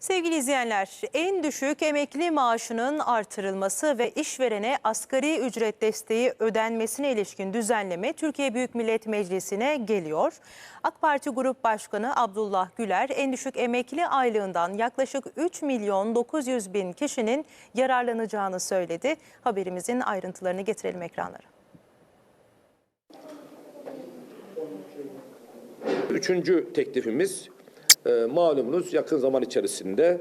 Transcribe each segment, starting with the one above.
Sevgili izleyenler, en düşük emekli maaşının artırılması ve işverene asgari ücret desteği ödenmesine ilişkin düzenleme Türkiye Büyük Millet Meclisi'ne geliyor. AK Parti Grup Başkanı Abdullah Güler, en düşük emekli aylığından yaklaşık 3 milyon 900 bin kişinin yararlanacağını söyledi. Haberimizin ayrıntılarını getirelim ekranlara. Üçüncü teklifimiz e, malumunuz yakın zaman içerisinde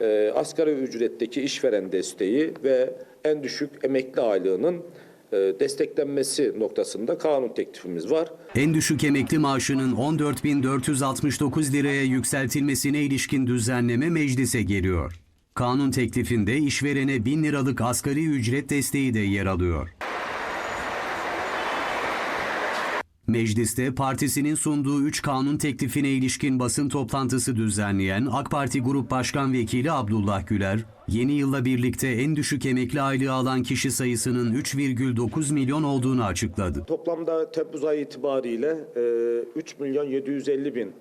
e, asgari ücretteki işveren desteği ve en düşük emekli aylığının e, desteklenmesi noktasında kanun teklifimiz var. En düşük emekli maaşının 14.469 liraya yükseltilmesine ilişkin düzenleme meclise geliyor. Kanun teklifinde işverene 1000 liralık asgari ücret desteği de yer alıyor. Mecliste partisinin sunduğu 3 kanun teklifine ilişkin basın toplantısı düzenleyen AK Parti Grup Başkan Vekili Abdullah Güler, yeni yılla birlikte en düşük emekli aylığı alan kişi sayısının 3,9 milyon olduğunu açıkladı. Toplamda Temmuz ayı itibariyle e, 3 milyon 750 bin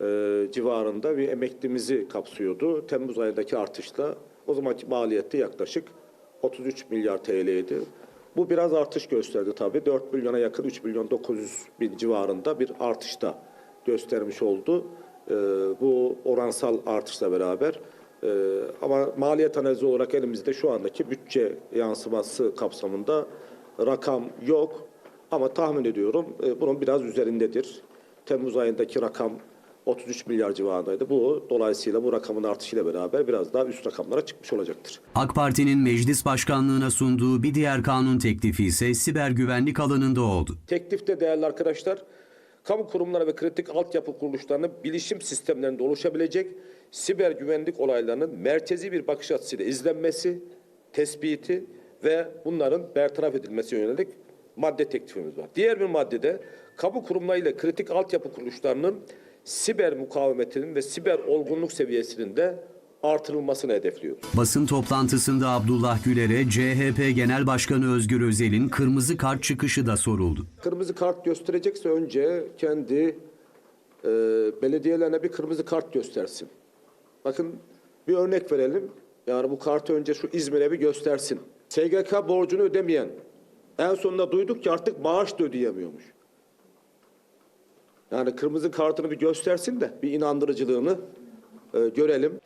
e, civarında bir emeklimizi kapsıyordu. Temmuz ayındaki artışla o zamanki maliyette yaklaşık 33 milyar TL'ydi. Bu biraz artış gösterdi tabii. 4 milyona yakın 3 milyon 900 bin civarında bir artışta göstermiş oldu. E, bu oransal artışla beraber e, ama maliyet analizi olarak elimizde şu andaki bütçe yansıması kapsamında rakam yok. Ama tahmin ediyorum e, bunun biraz üzerindedir. Temmuz ayındaki rakam 33 milyar civarındaydı. Bu dolayısıyla bu rakamın artışıyla beraber biraz daha üst rakamlara çıkmış olacaktır. AK Parti'nin meclis başkanlığına sunduğu bir diğer kanun teklifi ise siber güvenlik alanında oldu. Teklifte değerli arkadaşlar, kamu kurumları ve kritik altyapı kuruluşlarının bilişim sistemlerinde oluşabilecek siber güvenlik olaylarının merkezi bir bakış açısıyla izlenmesi, tespiti ve bunların bertaraf edilmesi yönelik madde teklifimiz var. Diğer bir maddede kamu kurumlarıyla kritik altyapı kuruluşlarının siber mukavemetinin ve siber olgunluk seviyesinin de artırılmasını hedefliyoruz. Basın toplantısında Abdullah Güler'e CHP Genel Başkanı Özgür Özel'in kırmızı kart çıkışı da soruldu. Kırmızı kart gösterecekse önce kendi e, belediyelerine bir kırmızı kart göstersin. Bakın bir örnek verelim. Yani bu kartı önce şu İzmir'e bir göstersin. SGK borcunu ödemeyen en sonunda duyduk ki artık maaş da ödeyemiyormuş. Yani kırmızı kartını bir göstersin de bir inandırıcılığını e, görelim.